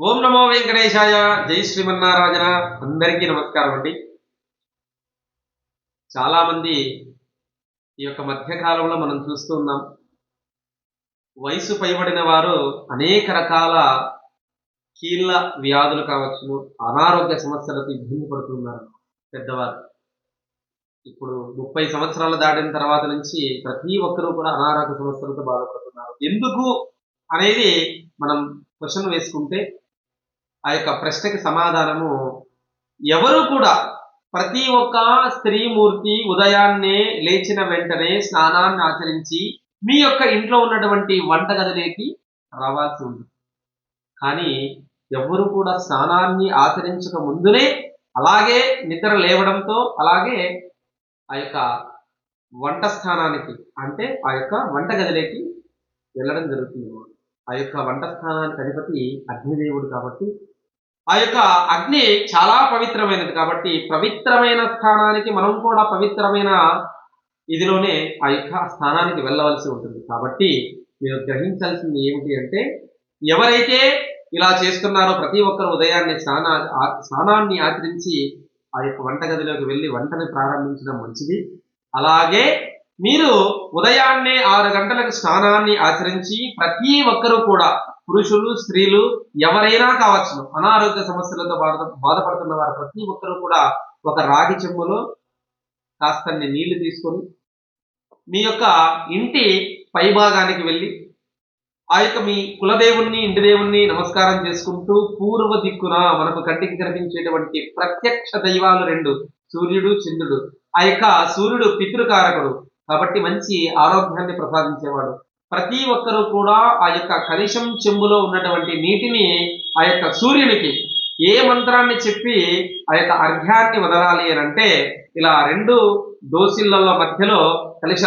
ఓం నమో వెంకటేశాయ. జై శ్రీమన్నారాజన అందరికీ నమస్కారం అండి. చాలామంది ఈ యొక్క మధ్యకాలంలో మనం చూస్తూ ఉన్నాం. వయసు పైబడిన వారు అనేక రకాల కీళ్ళ వ్యాధులు కావచ్చును అనారోగ్య సమస్యలకు ఇబ్బంది పడుతున్నారు పెద్దవారు. ఇప్పుడు ముప్పై సంవత్సరాలు దాటిన తర్వాత నుంచి ప్రతి ఒక్కరూ కూడా అనారోగ్య సమస్యలతో బాధపడుతున్నారు. ఎందుకు అనేది మనం క్వశ్చన్ వేసుకుంటే ఆ యొక్క ప్రశ్నకి సమాధానము ఎవరు కూడా ప్రతి ఒక్క స్త్రీమూర్తి ఉదయాన్నే లేచిన వెంటనే స్నానాన్ని ఆచరించి మీ యొక్క ఇంట్లో ఉన్నటువంటి వంటగదిలోకి రావాల్సి ఉంది కానీ ఎవరు కూడా స్నానాన్ని ఆచరించక ముందునే అలాగే నిద్ర లేవడంతో అలాగే ఆ యొక్క వంట స్థానానికి అంటే ఆ యొక్క వంటగదిలోకి వెళ్ళడం జరుగుతుంది. ఆ యొక్క వంట స్థానానికి అధిపతి అగ్నిదేవుడు కాబట్టి ఆ యొక్క అగ్ని చాలా పవిత్రమైనది కాబట్టి పవిత్రమైన స్థానానికి మనం కూడా పవిత్రమైన ఇదిలోనే ఆ యొక్క స్థానానికి వెళ్ళవలసి ఉంటుంది. కాబట్టి మీరు గ్రహించాల్సింది ఏమిటి అంటే ఎవరైతే ఇలా చేస్తున్నారో ప్రతి ఒక్కరు ఉదయాన్నే స్నానా స్నానాన్ని ఆచరించి ఆ యొక్క వంటగదిలోకి వెళ్ళి వంటని ప్రారంభించడం మంచిది. అలాగే మీరు ఉదయాన్నే ఆరు గంటలకు స్నానాన్ని ఆచరించి ప్రతి ఒక్కరూ కూడా పురుషులు స్త్రీలు ఎవరైనా కావచ్చు అనారోగ్య సమస్యలతో బాధ బాధపడుతున్న వారు ప్రతి ఒక్కరూ కూడా ఒక రాగి చెంబులో కాస్తన్ని నీళ్ళు తీసుకొని మీ యొక్క ఇంటి పైభాగానికి వెళ్ళి ఆ యొక్క మీ కులదేవుణ్ణి ఇంటి దేవుణ్ణి నమస్కారం చేసుకుంటూ పూర్వ దిక్కున మనకు కంటికి కనిపించేటువంటి ప్రత్యక్ష దైవాలు రెండు సూర్యుడు చంద్రుడు. ఆ యొక్క సూర్యుడు పితృకారకుడు కాబట్టి మంచి ఆరోగ్యాన్ని ప్రసాదించేవాడు. ప్రతి ఒక్కరూ కూడా ఆ యొక్క కనిషం చెంబులో ఉన్నటువంటి నీటిని ఆ యొక్క సూర్యునికి ఏ మంత్రాన్ని చెప్పి ఆ యొక్క అర్ఘ్యాన్ని వదలాలి అని అంటే ఇలా రెండు దోసిళ్ళ మధ్యలో కలిశ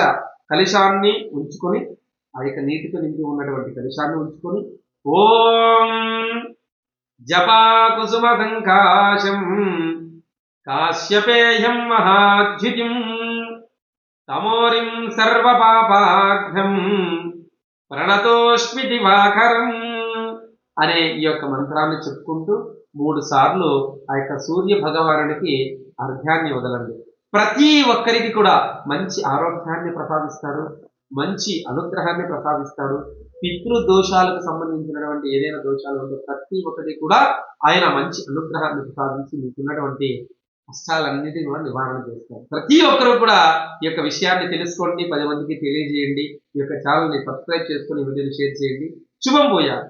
కలిశాన్ని ఉంచుకొని ఆ యొక్క నీటితో నింపి ఉన్నటువంటి కలిశాన్ని ఉంచుకొని ఓం జపా కుసుమ సంకాశం కాశ్యపేయం మహాద్యుతిం తమోరిం సర్వపాపాఘ్నం ప్రణతోష్మి దివాకరం అనే ఈ యొక్క మంత్రాన్ని చెప్పుకుంటూ మూడు సార్లు ఆ యొక్క సూర్య భగవానుడికి అర్ఘ్యాన్ని వదలండి. ప్రతి ఒక్కరికి కూడా మంచి ఆరోగ్యాన్ని ప్రసాదిస్తాడు మంచి అనుగ్రహాన్ని ప్రసాదిస్తాడు. పితృ దోషాలకు సంబంధించినటువంటి ఏదైనా దోషాలు ఉంటే ప్రతి ఒక్కటి కూడా ఆయన మంచి అనుగ్రహాన్ని ప్రసాదించి మీకున్నటువంటి కష్టాలన్నిటిని కూడా నివారణ చేస్తారు. ప్రతి ఒక్కరూ కూడా ఈ యొక్క విషయాన్ని తెలుసుకోండి పది మందికి తెలియజేయండి ఈ యొక్క ఛానల్ని సబ్స్క్రైబ్ చేసుకొని వీడియోని షేర్ చేయండి. శుభం పోయాలి